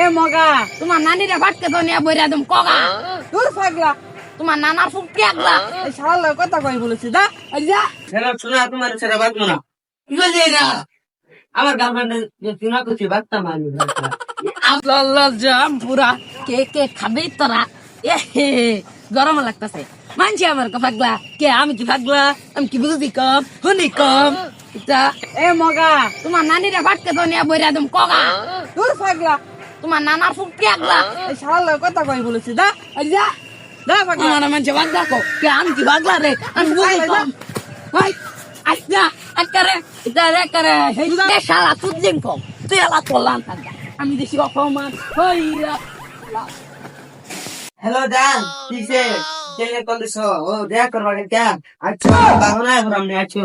এ মগা তোমার নানিরে ফাটকে তো নিয়ে বইরা দম কগা? দূর পাগলা তোমার নানার ফুক পেগলা এই শালা কথা কই বলেছি দা? আইয়া ছেলে শোনা তোমার ছেলে বাঁচবো না। কি কইছে এটা? আমার গার্লফ্রেন্ড যে চুনা করছি বাঁচতাম আমি আল্লাহ জাম পুরা। কে কে খাবে তোরা? এ গরম লাগতাছে। মানছি আমার কা পাগলা কে আমি কি পাগলা আমি কি বুঝি কম হুনি কম। এ মগা তোমার নানিরে ফাটকে তো নিয়ে বইরা দম কগা। দূর পাগলা তোমার নানার ফুক পেগলা এই শালা কথা কই বলেছি দা দা আমার কে আমি কি বাগলা রে আমি বুঝি কম। ভাই আইয়া একরে এটা রে করে হে শালা তুই দিন কম। তুই আলা তোলান থাকা আমি দেখি অপমান হইরা। হ্যালো ডান কেনে কলিস ও দেখা করবা কে আচ্ছা বাহনা এখন আমি আছো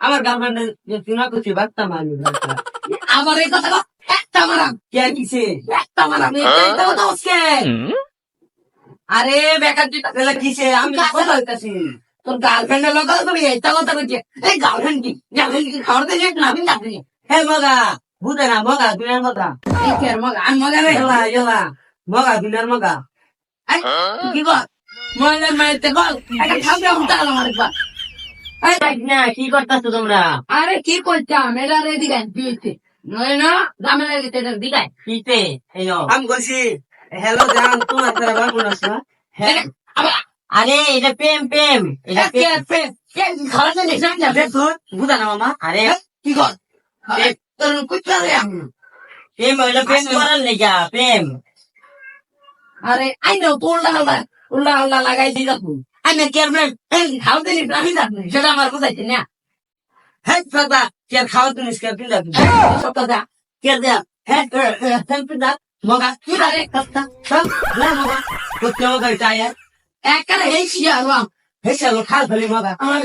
আমার গার্লফ্রেন্ড যে চুনা করছি আরে বেকার আমি গার্লফ্রেন্ডের তুমি গার্লফ্রেন্ড কি গার্লফ্রেন্ড কি খাওয়ার দিয়ে না আমি যাবি হে মগা বুঝে না মগা দুনিয়ার মগা মগ রে এলা মগা দুনিয়ার মগা। এই কি কর? মজা মাইতে বল একটা খাওয়া দাও উঠা গেল না কি করতেছো তোমরা? আরে কি করছাম এটা রে দিগাই দিয়েছে নয় না দামে লাগে এটা দিগাই কিতে আমি বলছি হ্যালো জান তোমার ছেলে বাঁচবো না? হ্যাঁ। আরে এটা প্রেম প্রেম। এটা কে প্রেম দিয়ে নিয়ে যাবে দেখো বুঝা না মামা। আরে। কি কর? তোর কুত্তা রে প্রেম হইল প্রেম করার লেগা প্রেম। আরে, আই নো উল্টা হাল্লা উল্টা হাল্লা লাগাই দিয়ে যাব। আমি কে ফ্রেন্ড এই খাও দিলি, আমি যাব। সেটা আমার বুঝাইছে না। হ্যাঁ দাদা কে খাওয়া তুমি কে কিলা তুমি সব কথা কে দে হ্যাঁ হেল্প দা মগা, কি রে কথা সব না মগা। কোতে মগা চাই একবারে এই শিয়া রাম হে চলো খাল ফেলি, মগা। আমার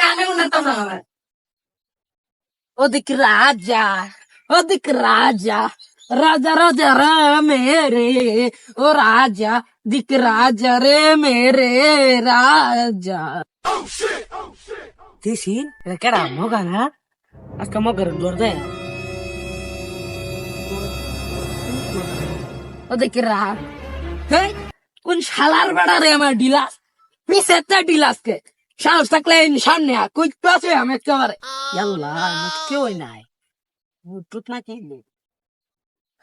কানে উন্নত না ওদিক রাজা ওদিক রাজা। রাজা রাজা রে মেরে ও রাজা দিক রাজা রে মেরে রাজা দেশি এটা কেডা মগা না আজকে মগার দর দে ওদিক রাজ হেই, কোন শালার বেড়া রে আমার ডিলাস পিছে তে ডিলাস কে সাহস থাকলে সামনে আ কই পাশে আমি একেবারে ইয়াল্লা মত কেউ নাই টুট না কি এলাম সাথে নাকি এ করে রে নন্টর দেশ